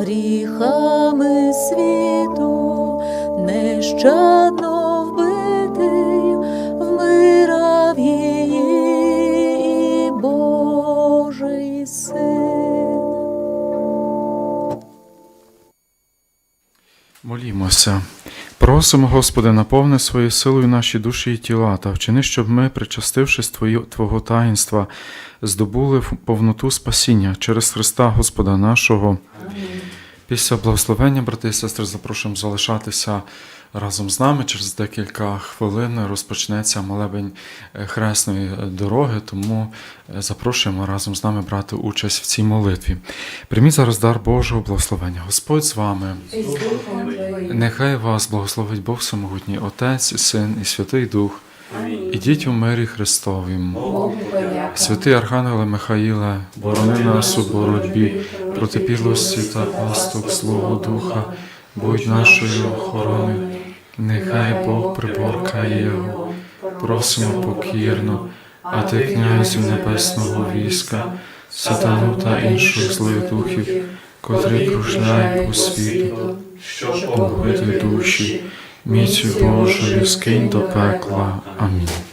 гріхами світу, нещадно вбитий, вмирав її і Божий син. Молімося. Просимо, Господи, наповни своєю силою наші душі і тіла та вчини, щоб ми, причастившись Твого таїнства, здобули повноту спасіння через Христа Господа нашого. Після благословення, брати і сестри, запрошуємо залишатися разом з нами. Через декілька хвилин розпочнеться молебень е, хресної дороги, тому е, запрошуємо разом з нами брати участь в цій молитві. Прийміть зараз дар Божого благословення. Господь з вами. Нехай вас благословить Бог Всемогутній, Отець, Син і Святий Дух. Ідіть у мирі Христовім. Святий Архангеле Михаїле, борони нас у боротьбі проти підлості та пасток Слова Духа, будь нашою охороною. Нехай Бог приборкає його. Просимо покірно, а ти, князю небесного війська, сатану та інших злих духів, котрі кружляють по світу, щоб убити душі, міцю Божою скинь до пекла. Амінь.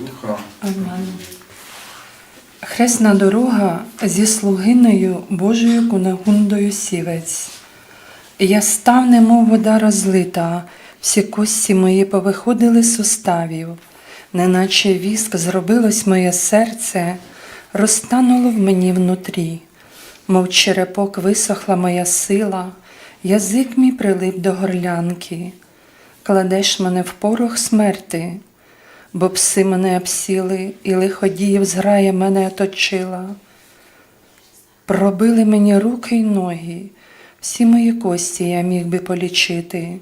Духа. Амен. Хресна дорога зі слугиною Божою Кунагундою сівець. Я став, немов вода розлита, всі кості мої повиходили з суставів, неначе віск зробилось моє серце, розтануло в мені внутрі, мов черепок висохла моя сила, язик мій прилип до горлянки, кладеш мене в порох смерти, бо пси мене обсіли, і лиходіїв зграя мене оточила. Пробили мені руки й ноги, всі мої кості я міг би полічити.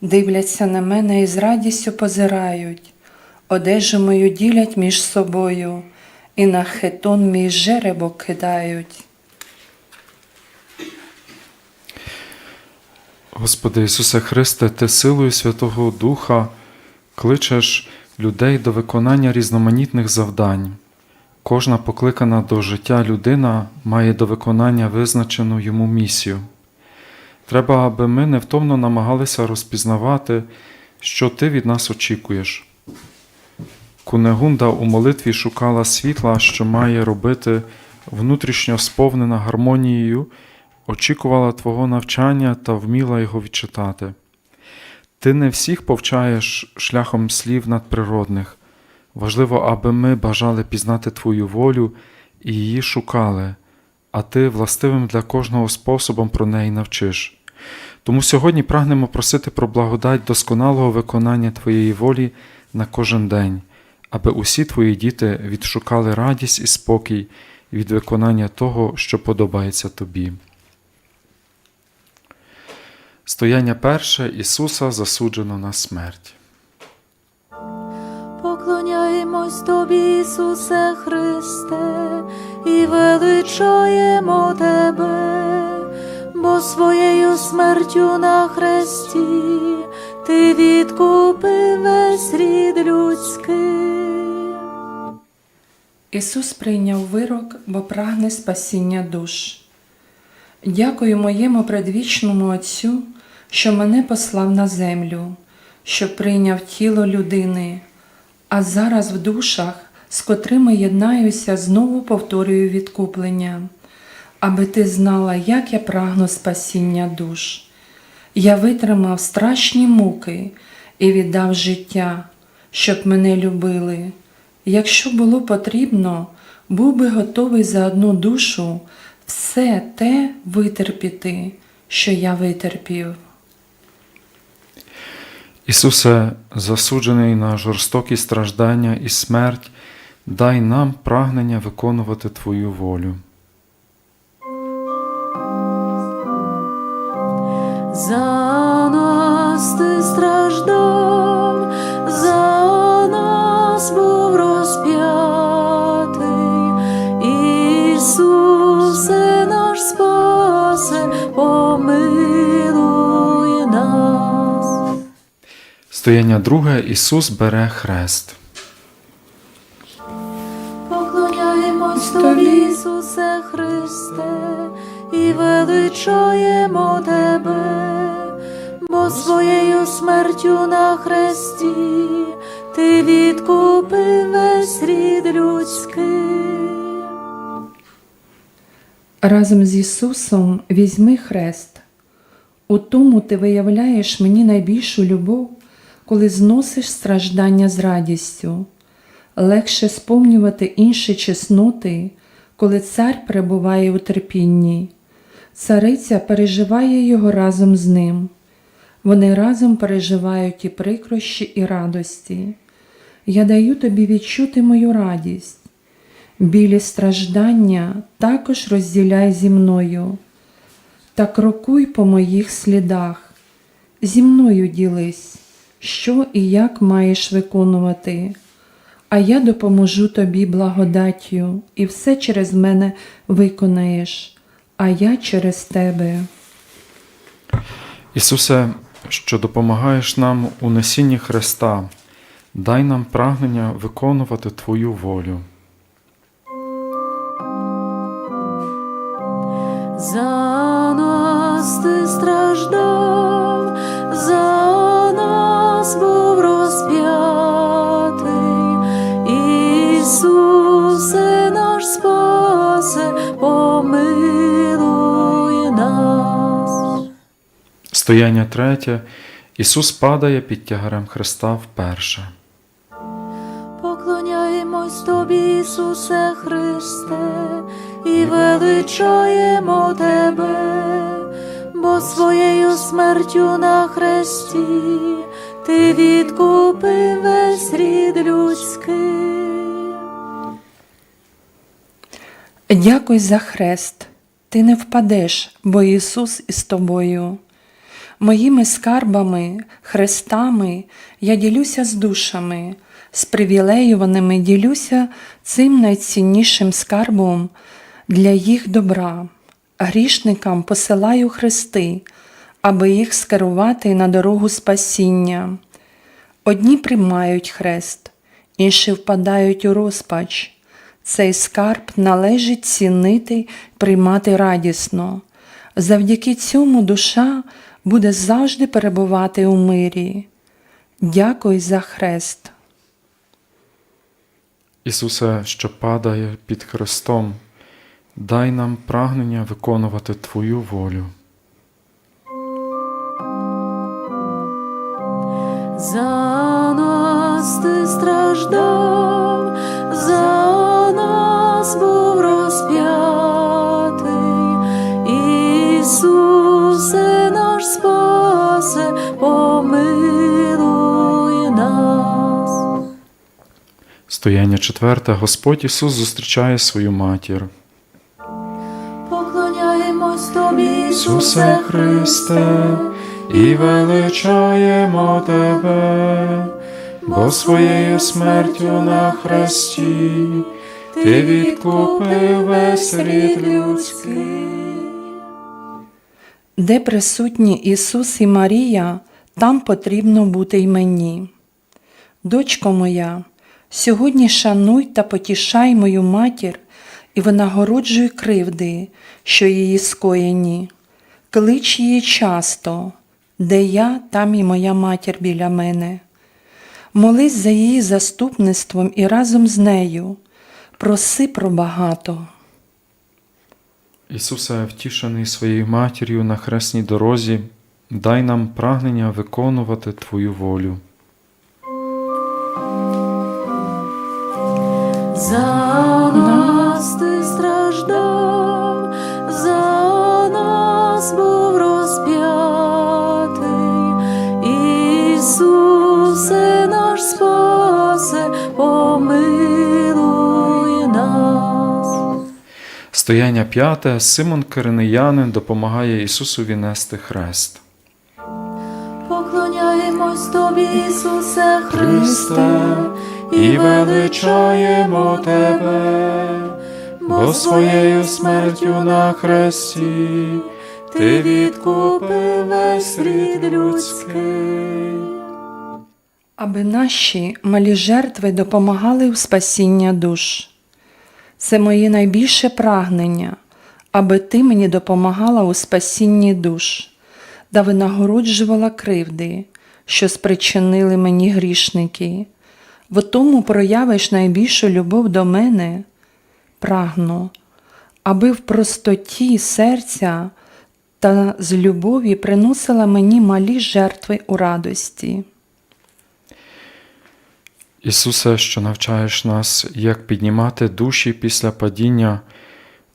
Дивляться на мене і з радістю позирають, одежу мою ділять між собою, і на хитон мій жеребок кидають. Господи Ісусе Христе, Ти силою Святого Духа кличеш людей до виконання різноманітних завдань. Кожна покликана до життя людина має до виконання визначену йому місію. Треба, аби ми невтомно намагалися розпізнавати, що ти від нас очікуєш. Кунегунда у молитві шукала світла, що має робити внутрішньо сповнена гармонією, очікувала Твого навчання та вміла його відчитати. Ти не всіх повчаєш шляхом слів надприродних. Важливо, аби ми бажали пізнати Твою волю і її шукали, а Ти властивим для кожного способом про неї навчиш. Тому сьогодні прагнемо просити про благодать досконалого виконання Твоєї волі на кожен день, аби усі Твої діти відшукали радість і спокій від виконання того, що подобається Тобі. Стояння перше Ісуса засуджено на смерть. Поклоняємось Тобі, Ісусе Христе, і величаємо Тебе, бо своєю смертю на хресті Ти відкупив весь рід людський. Ісус прийняв вирок, бо прагне спасіння душ. Дякую моєму предвічному Отцю, що мене послав на землю, що прийняв тіло людини, а зараз в душах, з котрими єднаюся, знову повторюю відкуплення, аби ти знала, як я прагну спасіння душ. Я витримав страшні муки і віддав життя, щоб мене любили. Якщо було потрібно, був би готовий за одну душу все те витерпіти, що я витерпів. Ісусе, засуджений на жорстокі страждання і смерть, дай нам прагнення виконувати Твою волю. За нас ти страждав, Стояння друге Ісус бере хрест. Поклоняємось тобі, Ісусе Христе, і величаємо Тебе, бо своєю смертю на хресті ти відкупив весь рід людський. Разом з Ісусом візьми хрест. У тому ти виявляєш мені найбільшу любов, коли зносиш страждання з радістю. Легше сповнювати інші чесноти, коли цар перебуває у терпінні. Цариця переживає його разом з ним. Вони разом переживають і прикрощі, і радості. Я даю тобі відчути мою радість. Білі страждання також розділяй зі мною, та крокуй по моїх слідах, зі мною ділись, що і як маєш виконувати, а я допоможу тобі благодаттю, і все через мене виконаєш, а я через тебе. Ісусе, що допомагаєш нам у несінні Христа, дай нам прагнення виконувати Твою волю. За нас ти страждав, Стояння третє Ісус падає під тягарем Христа вперше. Поклоняємось тобі, Ісусе Христе, і величаємо Тебе, бо своєю смертю на хресті ти відкупив весь рід людський. Дякуй за хрест. Ти не впадеш, бо Ісус із тобою. Моїми скарбами, хрестами я ділюся з душами, з привілеюваними ділюся цим найціннішим скарбом для їх добра. Грішникам посилаю хрести, аби їх скерувати на дорогу спасіння. Одні приймають хрест, інші впадають у розпач. Цей скарб належить цінити приймати радісно. Завдяки цьому душа буде завжди перебувати у мирі. Дякую за хрест. Ісусе, що падає під Христом, дай нам прагнення виконувати Твою волю. За нас ти страждав, за нас був Стояння четверте Господь Ісус зустрічає свою матір. Поклоняємось тобі, Ісусе Христе, і величаємо Тебе, бо своєю смертю на хресті Ти відкупив весь рід людський. Де присутні Ісус і Марія, там потрібно бути й мені. Дочко моя, сьогодні шануй та потішай мою матір і винагороджуй кривди, що її скоєні. Клич її часто, Де я, там і моя матір біля мене. Молись за її заступництвом і разом з нею. Проси про багато. Ісусе, втішений своєю матір'ю на хресній дорозі, дай нам прагнення виконувати Твою волю. За нас ти страждав, за нас був розп'ятий, Ісусе наш спасе, помилуй нас. Стояння п'яте Симон Киринеянин допомагає Ісусові нести хрест. Поклоняємось тобі, Ісусе Христе, і величаємо Тебе, бо своєю смертю на хресті Ти відкупив весь рід людський. Аби наші малі жертви допомагали в спасіння душ. Це моє найбільше прагнення, аби ти мені допомагала у спасінні душ та винагороджувала кривди, що спричинили мені грішники. В тому проявиш найбільшу любов до мене, прагну, аби в простоті серця та з любові приносила мені малі жертви у радості. Ісусе, що навчаєш нас, як піднімати душі після падіння,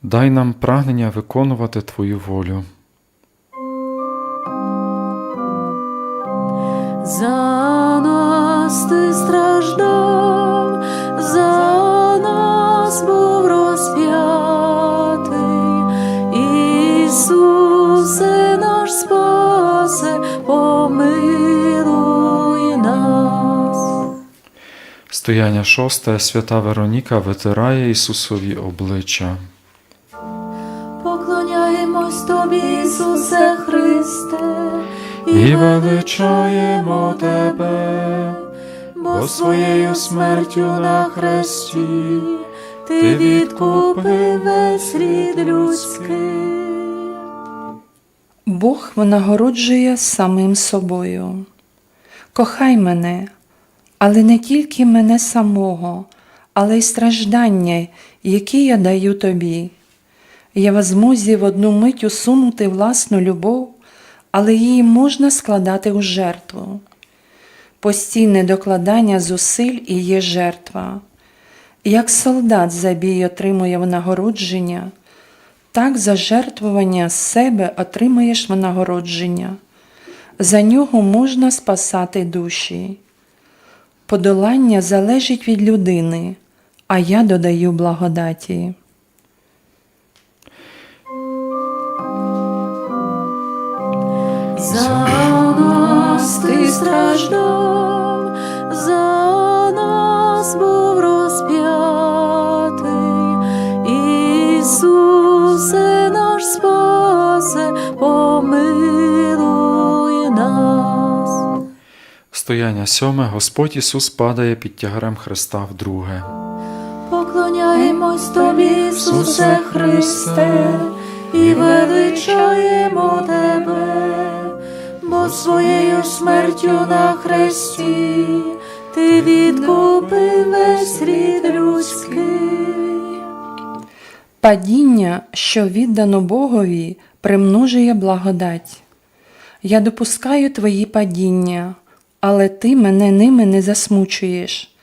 дай нам прагнення виконувати Твою волю. За нас ти страждав, за нас був розп'ятий, Ісусе наш спасе, помилуй нас. Стояння шосте. Свята Вероніка витирає Ісусові обличчя. Поклоняємось тобі, Ісусе Христе, І величаємо Тебе, бо своєю смертю на хресті ти відкупив весь рід людський. Бог винагороджує самим собою. Кохай мене, але не тільки мене самого, але й страждання, які я даю тобі. Я в змозі в одну мить усунути власну любов, але її можна складати у жертву. Постійне докладання зусиль і є жертва. Як солдат забій отримує винагородження, так за жертвування себе отримаєш винагородження. За нього можна спасати душі. Подолання залежить від людини, а я додаю благодаті. За нас ти страждав, за нас був розп'ятий, Ісусе наш спасе, помилуй нас. Стояння сьоме Господь Ісус падає під тягарем Христа вдруге. Поклоняємось тобі, Ісусе Христе, і величаємо Тебе, бо своєю смертю на хресті ти відкупив весь рід людський. Падіння, що віддано Богові, примножує благодать. Я допускаю твої падіння, але ти мене ними не засмучуєш.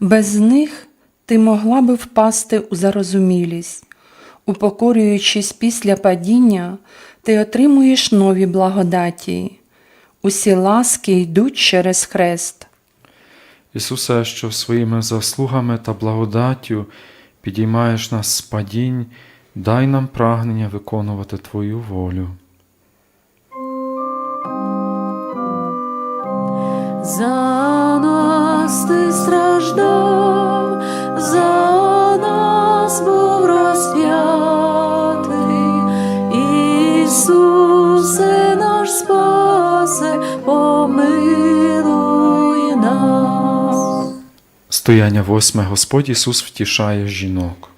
Без них ти могла би впасти у зарозумілість. Упокорюючись після падіння, ти отримуєш нові благодаті. Усі ласки йдуть через хрест. Ісусе, що своїми заслугами та благодаттю підіймаєш нас з падінь, дай нам прагнення виконувати Твою волю. За нас ти страждав, за нас був розп'ятий, Ісусе наш спасе, помилуй нас. Стояння восьме Господь Ісус втішає жінок.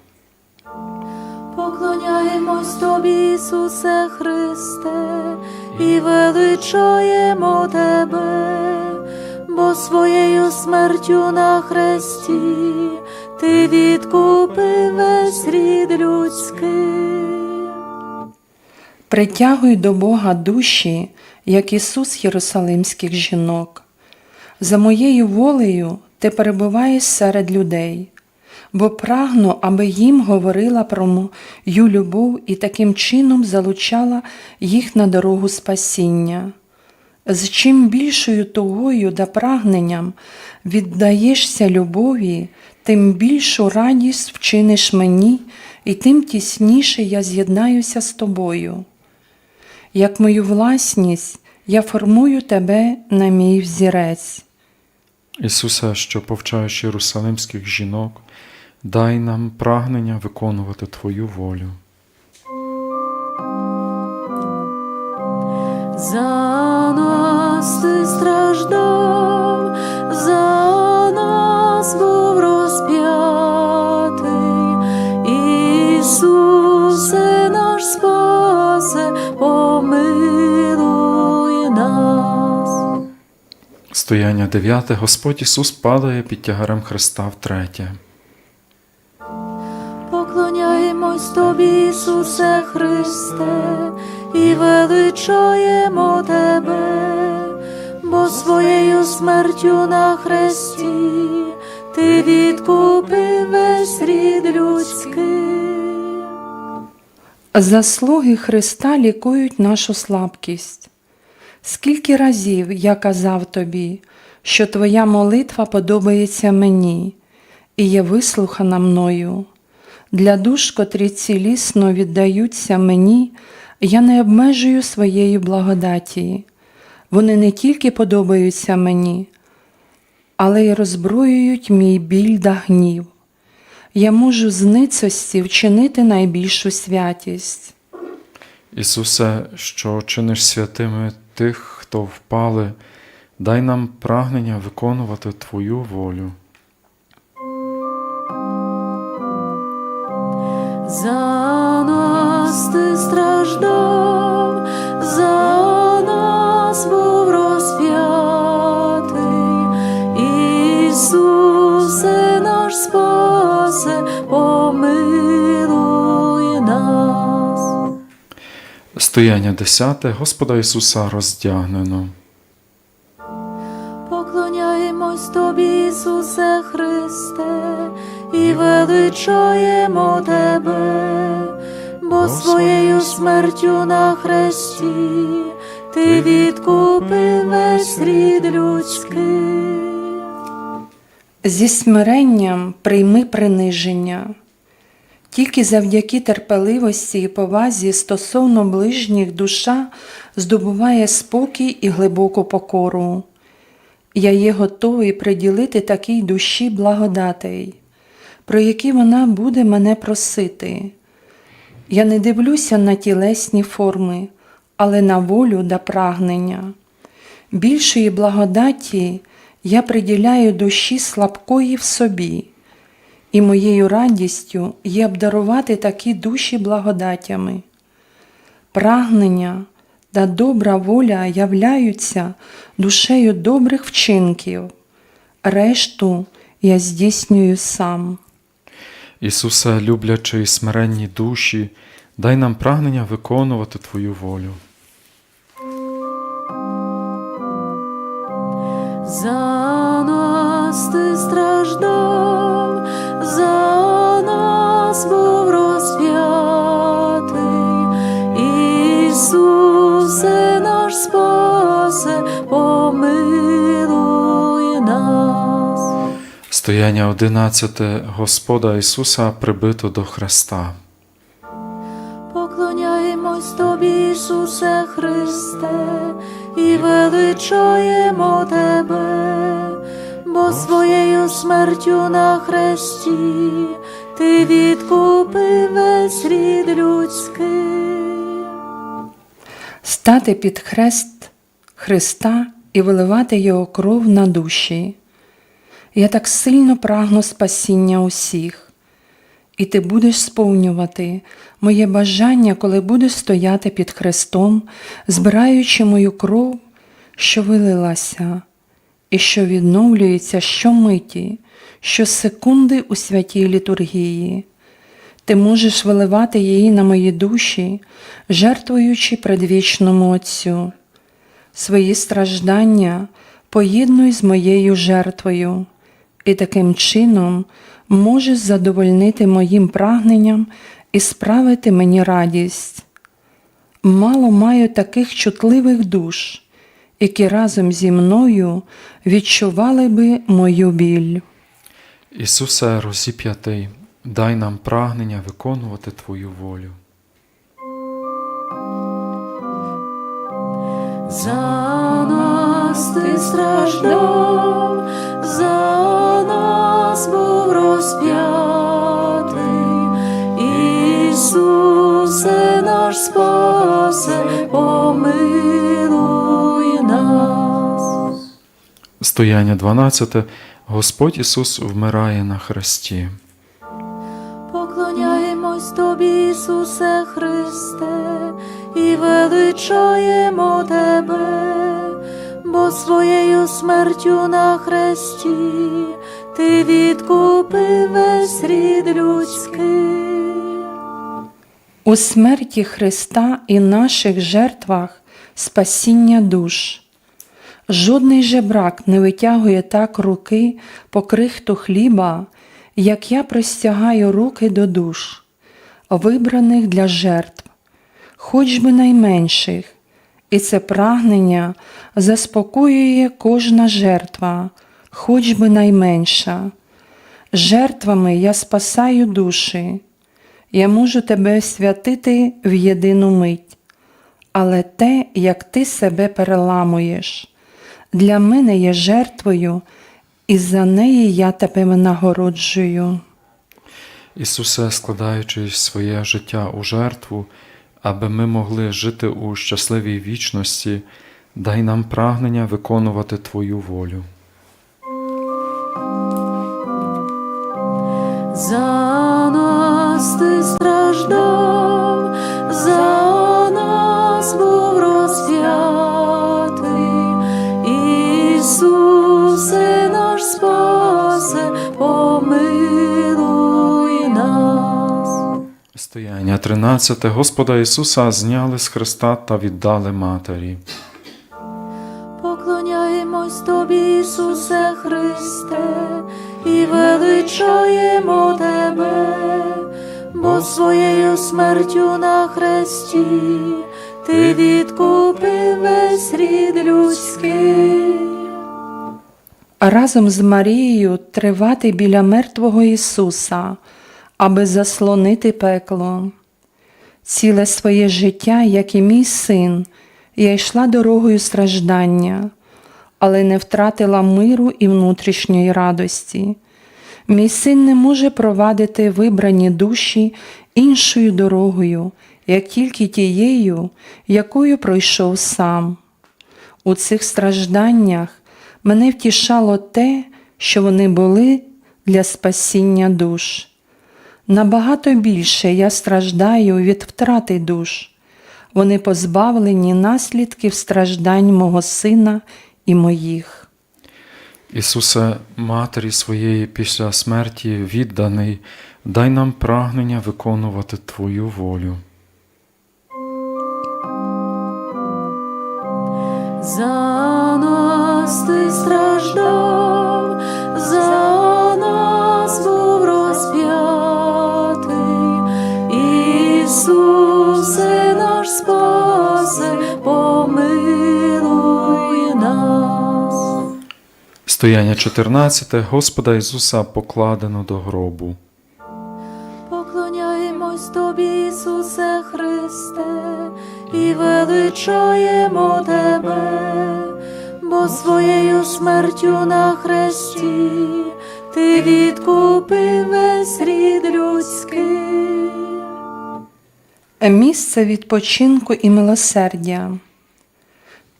Поклоняємось тобі, Ісусе Христе, і величаємо тебе, бо своєю смертю на хресті ти відкупив весь рід людський. Притягуй до Бога душі, як Ісус Єрусалимських жінок. За моєю волею ти перебуваєш серед людей, бо прагну, аби їм говорила про мою любов і таким чином залучала їх на дорогу спасіння. З чим більшою тугою та прагненням віддаєшся любові, тим більшу радість вчиниш мені, і тим тісніше я з'єднаюся з тобою. Як мою власність, я формую тебе на мій взірець. Ісусе, що повчаєш єрусалимських жінок, дай нам прагнення виконувати Твою волю. За нас ти страждав, Стояння дев'яте Господь Ісус падає під тягарем Христа втретє. Поклоняємось тобі, Ісусе Христе, і величаємо тебе, бо своєю смертю на хресті ти відкупив весь рід людський. Заслуги Христа лікують нашу слабкість. Скільки разів я казав тобі, що твоя молитва подобається мені і є вислухана мною. Для душ, котрі цілісно віддаються мені, я не обмежую своєї благодаті. Вони не тільки подобаються мені, але й роззброюють мій біль та гнів. Я можу з ницості вчинити найбільшу святість. Ісусе, що чиниш святими тих, хто впали, дай нам прагнення виконувати Твою волю. За нас ти страждав, Стояння десяте Господа Ісуса роздягнено. Поклоняємось тобі, Ісусе Христе, і величаємо тебе, бо своєю смертю на хресті ти відкупив весь рід людський. Зі смиренням прийми приниження. Тільки завдяки терпеливості і повазі стосовно ближніх душа здобуває спокій і глибоку покору. Я є готовий приділити такій душі благодатей, про які вона буде мене просити. Я не дивлюся на тілесні форми, але на волю да прагнення. Більшої благодаті я приділяю душі слабкої в собі, і моєю радістю є обдарувати такі душі благодатями. Прагнення та добра воля являються душею добрих вчинків, решту я здійснюю сам. Ісусе, люблячи і смиренні душі, дай нам прагнення виконувати Твою волю. За нас ти страждав, помилуй нас. Стояння одинадцяте Господа Ісуса прибито до Христа. Поклоняємось тобі, Ісусе Христе, і величаємо тебе, бо своєю смертю на хресті ти відкупив весь рід людський. стати під хрест Христа і виливати Його кров на душі. Я так сильно прагну спасіння усіх. і ти будеш сповнювати моє бажання, коли будеш стояти під хрестом, збираючи мою кров, що вилилася, і що відновлюється щомиті, щосекунди у святій літургії. Ти можеш виливати її на мої душі, жертвуючи предвічному Отцю. Свої страждання поєднуй з моєю жертвою, і таким чином можеш задовольнити моїм прагненням і справити мені радість. Мало маю таких чутливих душ, які разом зі мною відчували би мою біль. Ісусе розіп'ятий, дай нам прагнення виконувати Твою волю. За нас ти страждав, за нас був розп'ятий, Ісусе наш спасе, помилуй нас. Стояння 12. Господь Ісус вмирає на хресті. Поклоняємось Тобі, Ісусе Христе, і величаємо Тебе, бо своєю смертю на хресті Ти відкупив весь рід людський. У смерті Христа і наших жертвах спасіння душ. Жодний жебрак не витягує так руки по крихту хліба, як я простягаю руки до душ, вибраних для жертв, хоч би найменших, і це прагнення заспокоює кожна жертва, хоч би найменша. Жертвами я спасаю душі. Я можу тебе святити в єдину мить, але те, як ти себе переламуєш, для мене є жертвою, і за неї я тебе нагороджую. Ісусе, складаючи своє життя у жертву, аби ми могли жити у щасливій вічності, дай нам прагнення виконувати Твою волю. За нас ти страждав, за Стояння 13. Господа Ісуса зняли з хреста та віддали Матері. Поклоняємось Тобі, Ісусе Христе, і величаємо Тебе, бо своєю смертю на хресті Ти відкупив весь рід людський. разом з Марією тривати біля мертвого Ісуса, аби заслонити пекло. Ціле своє життя, як і мій син, я йшла дорогою страждання, але не втратила миру і внутрішньої радості. Мій син не може провадити вибрані душі іншою дорогою, як тільки тією, якою пройшов сам. У цих стражданнях мене втішало те, що вони були для спасіння душ. Набагато більше я страждаю від втрати душ. Вони позбавлені наслідків страждань мого сина і моїх. Ісусе, Матері своєї після смерті відданий, дай нам прагнення виконувати Твою волю. За нас ти страждав, Стояння 14. Господа Ісуса покладено до гробу. Поклоняємось Тобі, Ісусе Христе, і величаємо Тебе, бо своєю смертю на хресті Ти відкупив весь рід людський. Місце відпочинку і милосердя.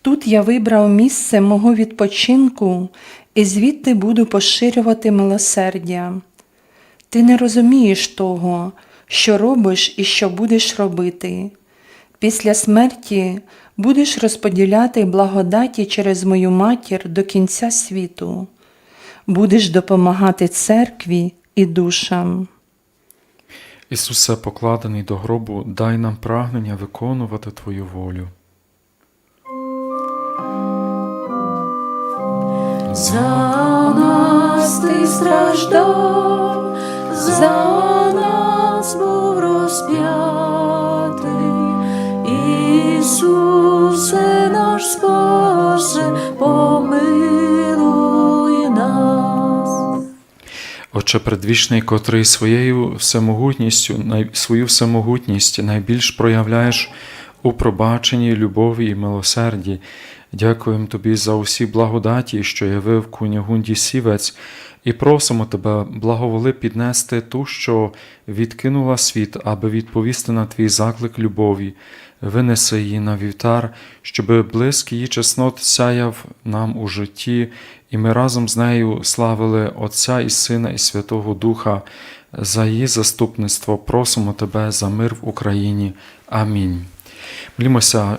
Тут я вибрав місце мого відпочинку і звідти буду поширювати милосердя. Ти не розумієш того, що робиш і що будеш робити. Після смерті будеш розподіляти благодаті через мою матір до кінця світу, будеш допомагати церкві і душам. Ісусе, покладений до гробу, дай нам прагнення виконувати Твою волю. За нас ти страждав, за нас був розп'ятий, Ісусе наш Спасе, помилуй нас. Отче предвічний, котрий своєю всемогутністю, свою всемогутність найбільш проявляєш у пробаченні, любові і милосерді. Дякуємо Тобі за усі благодаті, що явив Кунягунді Сівець, і просимо Тебе, благоволи піднести ту, що відкинула світ, аби відповісти на Твій заклик любові. Винеси її на вівтар, щоби блиск її чеснот сяяв нам у житті, і ми разом з нею славили Отця і Сина і Святого Духа. За її заступництво просимо Тебе за мир в Україні. Амінь. Молімося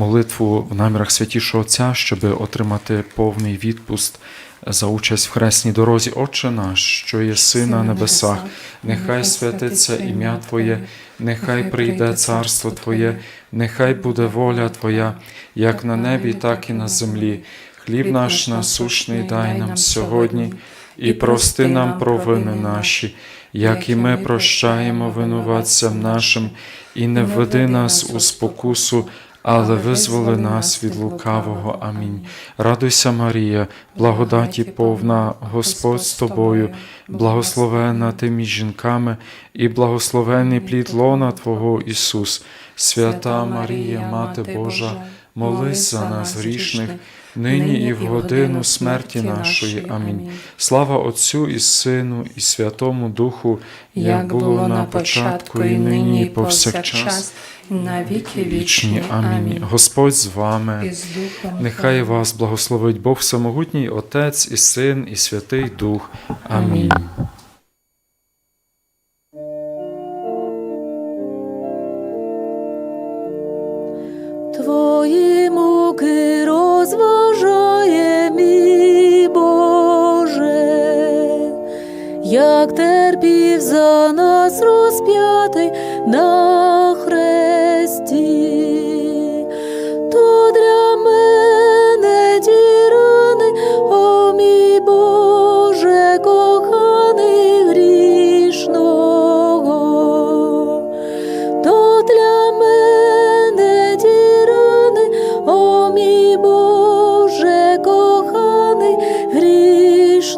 молитву в намірах святішого Отця, щоб отримати повний відпуст за участь в хресній дорозі. Отче наш, що є син на небесах, нехай святиться ім'я Твоє, нехай прийде царство Твоє, нехай буде воля Твоя, як на небі, так і на землі. Хліб наш насущний дай нам сьогодні, і прости нам провини наші, як і ми прощаємо винуватцям нашим, і не введи нас у спокусу, але визволи нас від лукавого. Амінь. Радуйся, Марія, благодаті повна, Господь з тобою, благословена ти між жінками, і благословений плід лона Твого Ісус. Свята Марія, Мати Божа, молись за нас грішних, нині і в годину смерті нашої. Амінь. Слава Отцю і Сину, і Святому Духу, як було на початку, і нині, і повсякчас, на віки вічні. Амінь. Господь з вами. Нехай вас благословить Бог Всемогутній, Отець і Син, і Святий Дух. Амінь. Як терпів за нас розп'ятий